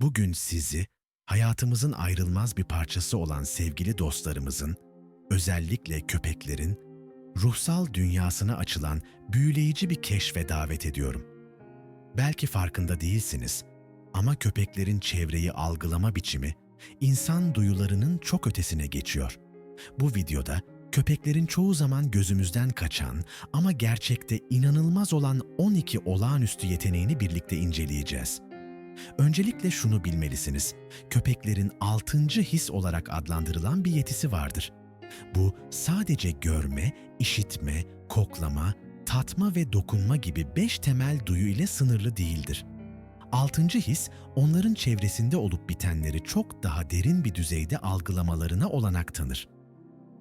Bugün sizi hayatımızın ayrılmaz bir parçası olan sevgili dostlarımızın, özellikle köpeklerin ruhsal dünyasına açılan büyüleyici bir keşfe davet ediyorum. Belki farkında değilsiniz ama köpeklerin çevreyi algılama biçimi insan duyularının çok ötesine geçiyor. Bu videoda köpeklerin çoğu zaman gözümüzden kaçan ama gerçekte inanılmaz olan 12 olağanüstü yeteneğini birlikte inceleyeceğiz. Öncelikle şunu bilmelisiniz. Köpeklerin altıncı his olarak adlandırılan bir yetisi vardır. Bu sadece görme, işitme, koklama, tatma ve dokunma gibi beş temel duyu ile sınırlı değildir. Altıncı his, onların çevresinde olup bitenleri çok daha derin bir düzeyde algılamalarına olanak tanır.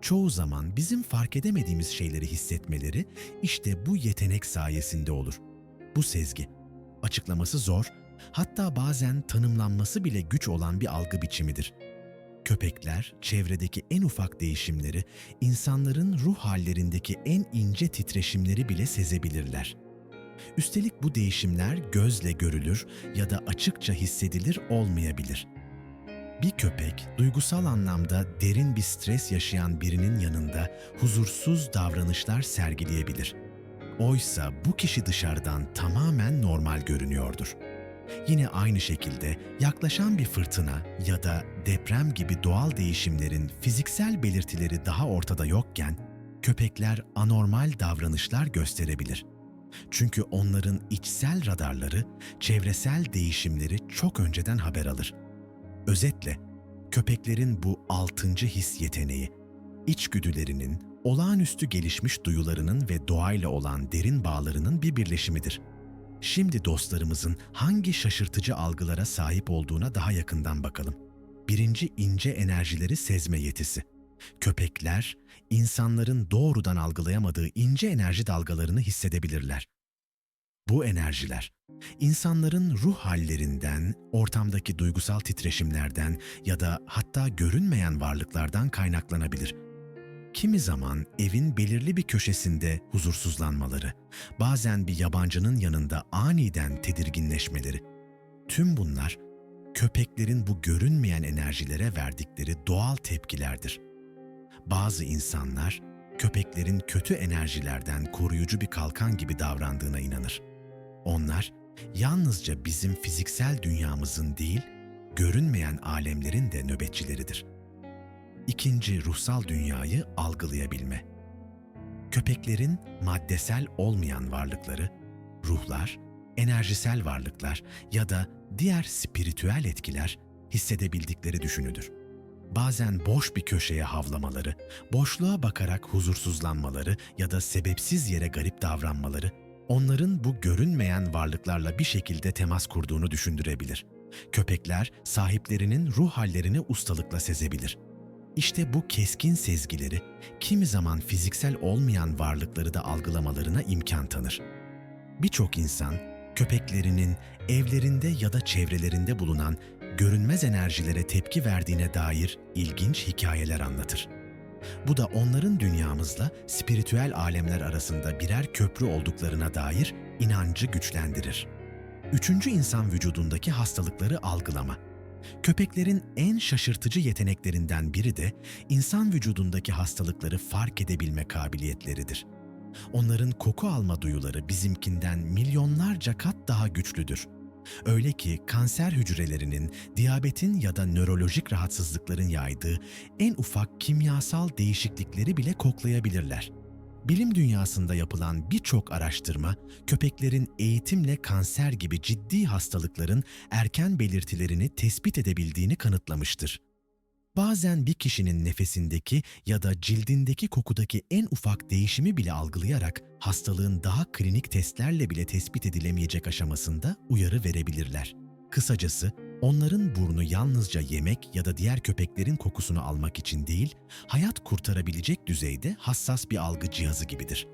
Çoğu zaman bizim fark edemediğimiz şeyleri hissetmeleri işte bu yetenek sayesinde olur. Bu sezgi. Açıklaması zor, hatta bazen tanımlanması bile güç olan bir algı biçimidir. Köpekler çevredeki en ufak değişimleri, insanların ruh hallerindeki en ince titreşimleri bile sezebilirler. Üstelik bu değişimler gözle görülür ya da açıkça hissedilir olmayabilir. Bir köpek duygusal anlamda derin bir stres yaşayan birinin yanında huzursuz davranışlar sergileyebilir. Oysa bu kişi dışarıdan tamamen normal görünüyordur. Yine aynı şekilde yaklaşan bir fırtına ya da deprem gibi doğal değişimlerin fiziksel belirtileri daha ortada yokken köpekler anormal davranışlar gösterebilir. Çünkü onların içsel radarları çevresel değişimleri çok önceden haber alır. Özetle köpeklerin bu altıncı his yeteneği içgüdülerinin, olağanüstü gelişmiş duyularının ve doğayla olan derin bağlarının bir birleşimidir. Şimdi dostlarımızın hangi şaşırtıcı algılara sahip olduğuna daha yakından bakalım. Birinci ince enerjileri sezme yetisi. Köpekler, insanların doğrudan algılayamadığı ince enerji dalgalarını hissedebilirler. Bu enerjiler, insanların ruh hallerinden, ortamdaki duygusal titreşimlerden ya da hatta görünmeyen varlıklardan kaynaklanabilir. Kimi zaman evin belirli bir köşesinde huzursuzlanmaları, bazen bir yabancının yanında aniden tedirginleşmeleri. Tüm bunlar köpeklerin bu görünmeyen enerjilere verdikleri doğal tepkilerdir. Bazı insanlar köpeklerin kötü enerjilerden koruyucu bir kalkan gibi davrandığına inanır. Onlar yalnızca bizim fiziksel dünyamızın değil, görünmeyen alemlerin de nöbetçileridir. İkinci ruhsal dünyayı algılayabilme. Köpeklerin maddesel olmayan varlıkları, ruhlar, enerjisel varlıklar ya da diğer spiritüel etkiler hissedebildikleri düşünülür. Bazen boş bir köşeye havlamaları, boşluğa bakarak huzursuzlanmaları ya da sebepsiz yere garip davranmaları onların bu görünmeyen varlıklarla bir şekilde temas kurduğunu düşündürebilir. Köpekler sahiplerinin ruh hallerini ustalıkla sezebilir. İşte bu keskin sezgileri kimi zaman fiziksel olmayan varlıkları da algılamalarına imkan tanır. Birçok insan köpeklerinin evlerinde ya da çevrelerinde bulunan görünmez enerjilere tepki verdiğine dair ilginç hikayeler anlatır. Bu da onların dünyamızla spiritüel alemler arasında birer köprü olduklarına dair inancı güçlendirir. Üçüncü insan vücudundaki hastalıkları algılama. Köpeklerin en şaşırtıcı yeteneklerinden biri de insan vücudundaki hastalıkları fark edebilme kabiliyetleridir. Onların koku alma duyuları bizimkinden milyonlarca kat daha güçlüdür. Öyle ki kanser hücrelerinin, diyabetin ya da nörolojik rahatsızlıkların yaydığı en ufak kimyasal değişiklikleri bile koklayabilirler. Bilim dünyasında yapılan birçok araştırma, köpeklerin eğitimle kanser gibi ciddi hastalıkların erken belirtilerini tespit edebildiğini kanıtlamıştır. Bazen bir kişinin nefesindeki ya da cildindeki kokudaki en ufak değişimi bile algılayarak hastalığın daha klinik testlerle bile tespit edilemeyecek aşamasında uyarı verebilirler. Kısacası onların burnu yalnızca yemek ya da diğer köpeklerin kokusunu almak için değil, hayat kurtarabilecek düzeyde hassas bir algı cihazı gibidir.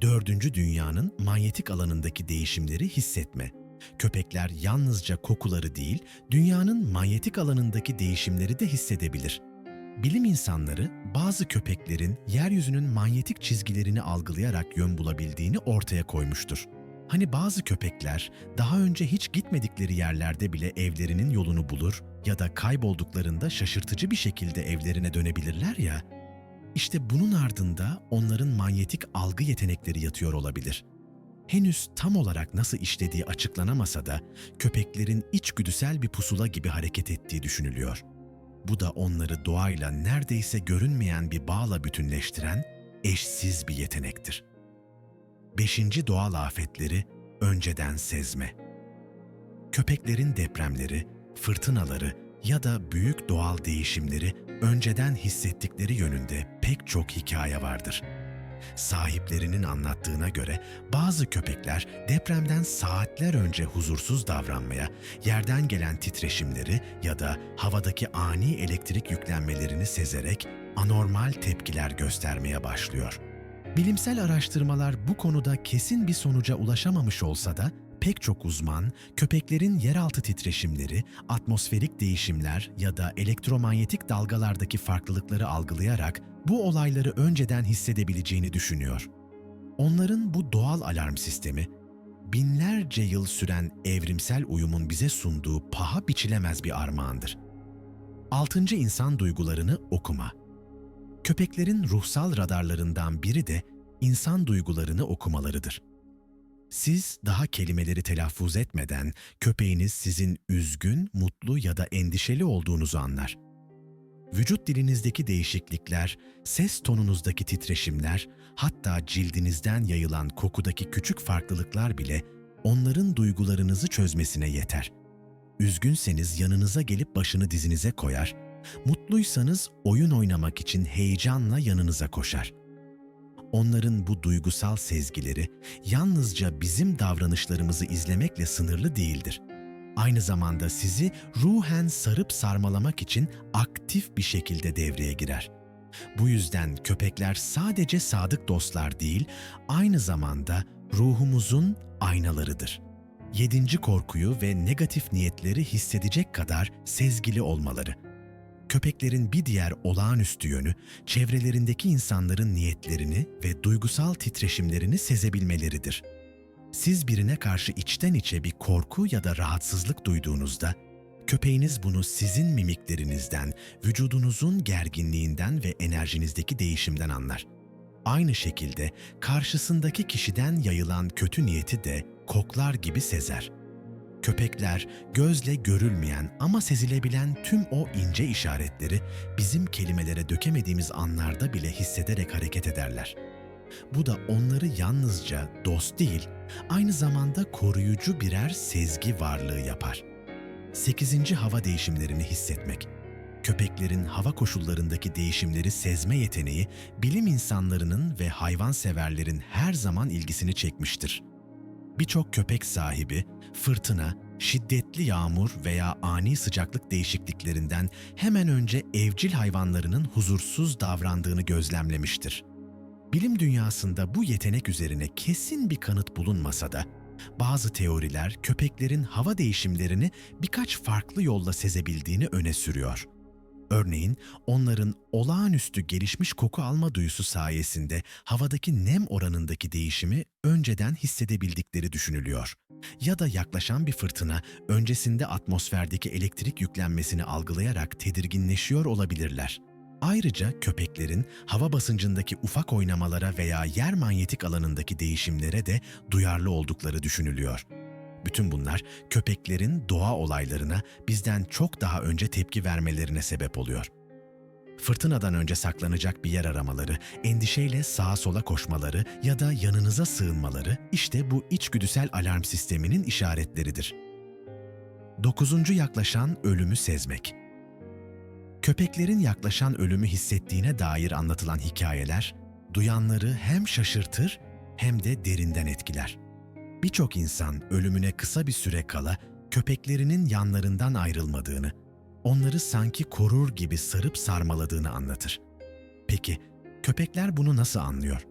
Dördüncü dünyanın manyetik alanındaki değişimleri hissetme. Köpekler yalnızca kokuları değil, dünyanın manyetik alanındaki değişimleri de hissedebilir. Bilim insanları bazı köpeklerin yeryüzünün manyetik çizgilerini algılayarak yön bulabildiğini ortaya koymuştur. Hani bazı köpekler daha önce hiç gitmedikleri yerlerde bile evlerinin yolunu bulur ya da kaybolduklarında şaşırtıcı bir şekilde evlerine dönebilirler ya. İşte bunun ardında onların manyetik algı yetenekleri yatıyor olabilir. Henüz tam olarak nasıl işlediği açıklanamasa da köpeklerin içgüdüsel bir pusula gibi hareket ettiği düşünülüyor. Bu da onları doğayla neredeyse görünmeyen bir bağla bütünleştiren eşsiz bir yetenektir. Beşinci doğal afetleri önceden sezme. Köpeklerin depremleri, fırtınaları ya da büyük doğal değişimleri önceden hissettikleri yönünde pek çok hikaye vardır. Sahiplerinin anlattığına göre bazı köpekler depremden saatler önce huzursuz davranmaya, yerden gelen titreşimleri ya da havadaki ani elektrik yüklenmelerini sezerek anormal tepkiler göstermeye başlıyor. Bilimsel araştırmalar bu konuda kesin bir sonuca ulaşamamış olsa da pek çok uzman köpeklerin yeraltı titreşimleri, atmosferik değişimler ya da elektromanyetik dalgalardaki farklılıkları algılayarak bu olayları önceden hissedebileceğini düşünüyor. Onların bu doğal alarm sistemi binlerce yıl süren evrimsel uyumun bize sunduğu paha biçilemez bir armağandır. Altıncı insan duygularını okuma. Köpeklerin ruhsal radarlarından biri de insan duygularını okumalarıdır. Siz daha kelimeleri telaffuz etmeden köpeğiniz sizin üzgün, mutlu ya da endişeli olduğunuzu anlar. Vücut dilinizdeki değişiklikler, ses tonunuzdaki titreşimler, hatta cildinizden yayılan kokudaki küçük farklılıklar bile onların duygularınızı çözmesine yeter. Üzgünseniz yanınıza gelip başını dizinize koyar, mutluysanız oyun oynamak için heyecanla yanınıza koşar. Onların bu duygusal sezgileri yalnızca bizim davranışlarımızı izlemekle sınırlı değildir. Aynı zamanda sizi ruhen sarıp sarmalamak için aktif bir şekilde devreye girer. Bu yüzden köpekler sadece sadık dostlar değil, aynı zamanda ruhumuzun aynalarıdır. Yedinci korkuyu ve negatif niyetleri hissedecek kadar sezgili olmaları. Köpeklerin bir diğer olağanüstü yönü, çevrelerindeki insanların niyetlerini ve duygusal titreşimlerini sezebilmeleridir. Siz birine karşı içten içe bir korku ya da rahatsızlık duyduğunuzda, köpeğiniz bunu sizin mimiklerinizden, vücudunuzun gerginliğinden ve enerjinizdeki değişimden anlar. Aynı şekilde karşısındaki kişiden yayılan kötü niyeti de koklar gibi sezer. Köpekler gözle görülmeyen ama sezilebilen tüm o ince işaretleri bizim kelimelere dökemediğimiz anlarda bile hissederek hareket ederler. Bu da onları yalnızca dost değil, aynı zamanda koruyucu birer sezgi varlığı yapar. 8. hava değişimlerini hissetmek. Köpeklerin hava koşullarındaki değişimleri sezme yeteneği bilim insanlarının ve hayvanseverlerin her zaman ilgisini çekmiştir. Birçok köpek sahibi fırtına, şiddetli yağmur veya ani sıcaklık değişikliklerinden hemen önce evcil hayvanlarının huzursuz davrandığını gözlemlemiştir. Bilim dünyasında bu yetenek üzerine kesin bir kanıt bulunmasa da bazı teoriler köpeklerin hava değişimlerini birkaç farklı yolla sezebildiğini öne sürüyor. Örneğin onların olağanüstü gelişmiş koku alma duyusu sayesinde havadaki nem oranındaki değişimi önceden hissedebildikleri düşünülüyor. Ya da yaklaşan bir fırtına öncesinde atmosferdeki elektrik yüklenmesini algılayarak tedirginleşiyor olabilirler. Ayrıca köpeklerin hava basıncındaki ufak oynamalara veya yer manyetik alanındaki değişimlere de duyarlı oldukları düşünülüyor. Bütün bunlar köpeklerin doğa olaylarına bizden çok daha önce tepki vermelerine sebep oluyor. Fırtınadan önce saklanacak bir yer aramaları, endişeyle sağa sola koşmaları ya da yanınıza sığınmaları işte bu içgüdüsel alarm sisteminin işaretleridir. Dokuzuncu yaklaşan ölümü sezmek. Köpeklerin yaklaşan ölümü hissettiğine dair anlatılan hikayeler, duyanları hem şaşırtır hem de derinden etkiler. Birçok insan ölümüne kısa bir süre kala köpeklerinin yanlarından ayrılmadığını, onları sanki korur gibi sarıp sarmaladığını anlatır. Peki köpekler bunu nasıl anlıyor?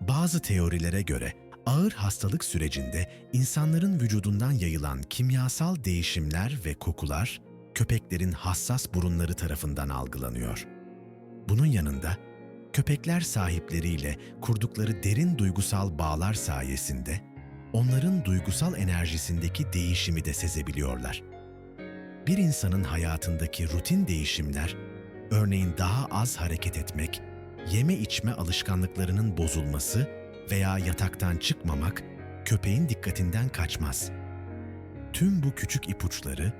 Bazı teorilere göre ağır hastalık sürecinde insanların vücudundan yayılan kimyasal değişimler ve kokular köpeklerin hassas burunları tarafından algılanıyor. Bunun yanında köpekler sahipleriyle kurdukları derin duygusal bağlar sayesinde onların duygusal enerjisindeki değişimi de sezebiliyorlar. Bir insanın hayatındaki rutin değişimler, örneğin daha az hareket etmek, yeme içme alışkanlıklarının bozulması veya yataktan çıkmamak köpeğin dikkatinden kaçmaz. Tüm bu küçük ipuçları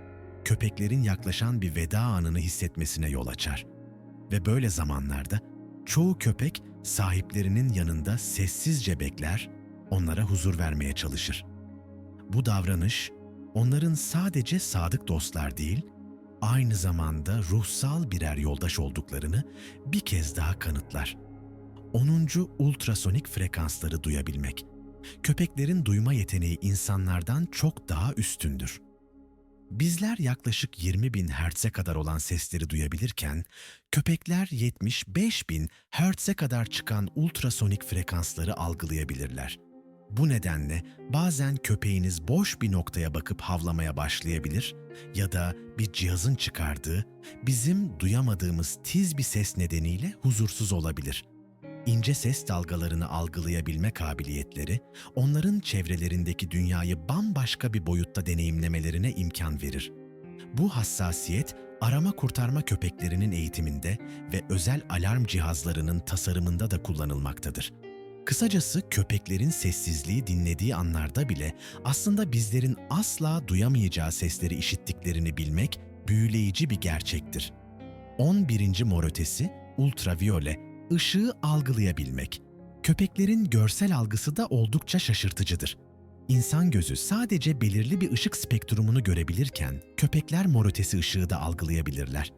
köpeklerin yaklaşan bir veda anını hissetmesine yol açar. Ve böyle zamanlarda çoğu köpek sahiplerinin yanında sessizce bekler, onlara huzur vermeye çalışır. Bu davranış onların sadece sadık dostlar değil, aynı zamanda ruhsal birer yoldaş olduklarını bir kez daha kanıtlar. 10. ultrasonik frekansları duyabilmek. Köpeklerin duyma yeteneği insanlardan çok daha üstündür. Bizler yaklaşık 20 bin Hz'e kadar olan sesleri duyabilirken, köpekler 75 bin Hz'e kadar çıkan ultrasonik frekansları algılayabilirler. Bu nedenle bazen köpeğiniz boş bir noktaya bakıp havlamaya başlayabilir ya da bir cihazın çıkardığı, bizim duyamadığımız tiz bir ses nedeniyle huzursuz olabilir. İnce ses dalgalarını algılayabilme kabiliyetleri, onların çevrelerindeki dünyayı bambaşka bir boyutta deneyimlemelerine imkan verir. Bu hassasiyet, arama kurtarma köpeklerinin eğitiminde ve özel alarm cihazlarının tasarımında da kullanılmaktadır. Kısacası köpeklerin sessizliği dinlediği anlarda bile aslında bizlerin asla duyamayacağı sesleri işittiklerini bilmek büyüleyici bir gerçektir. 11. mor ötesi, ultraviyole, ışığı algılayabilmek. Köpeklerin görsel algısı da oldukça şaşırtıcıdır. İnsan gözü sadece belirli bir ışık spektrumunu görebilirken köpekler mor ötesi ışığı da algılayabilirler.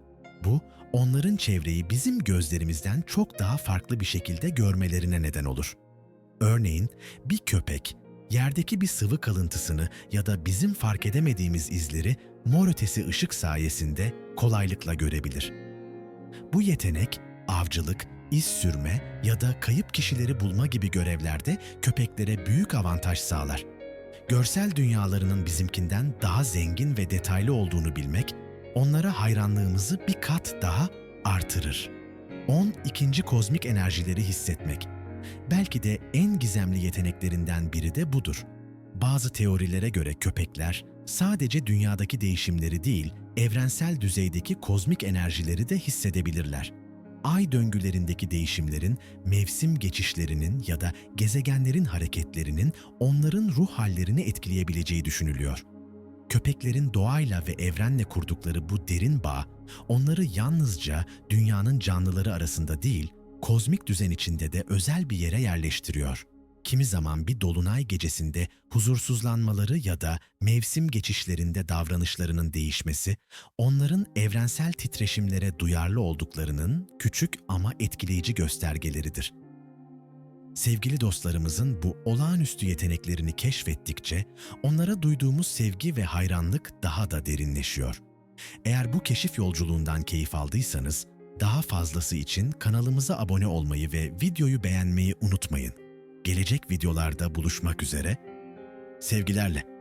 Bu, onların çevreyi bizim gözlerimizden çok daha farklı bir şekilde görmelerine neden olur. Örneğin bir köpek yerdeki bir sıvı kalıntısını ya da bizim fark edemediğimiz izleri mor ötesi ışık sayesinde kolaylıkla görebilir. Bu yetenek avcılık, iz sürme ya da kayıp kişileri bulma gibi görevlerde köpeklere büyük avantaj sağlar. Görsel dünyalarının bizimkinden daha zengin ve detaylı olduğunu bilmek, onlara hayranlığımızı bir kat daha artırır. 12. kozmik enerjileri hissetmek. Belki de en gizemli yeteneklerinden biri de budur. Bazı teorilere göre köpekler sadece dünyadaki değişimleri değil, evrensel düzeydeki kozmik enerjileri de hissedebilirler ay döngülerindeki değişimlerin, mevsim geçişlerinin ya da gezegenlerin hareketlerinin onların ruh hallerini etkileyebileceği düşünülüyor. Köpeklerin doğayla ve evrenle kurdukları bu derin bağ, onları yalnızca dünyanın canlıları arasında değil, kozmik düzen içinde de özel bir yere yerleştiriyor kimi zaman bir dolunay gecesinde huzursuzlanmaları ya da mevsim geçişlerinde davranışlarının değişmesi, onların evrensel titreşimlere duyarlı olduklarının küçük ama etkileyici göstergeleridir. Sevgili dostlarımızın bu olağanüstü yeteneklerini keşfettikçe onlara duyduğumuz sevgi ve hayranlık daha da derinleşiyor. Eğer bu keşif yolculuğundan keyif aldıysanız, daha fazlası için kanalımıza abone olmayı ve videoyu beğenmeyi unutmayın. Gelecek videolarda buluşmak üzere. Sevgilerle.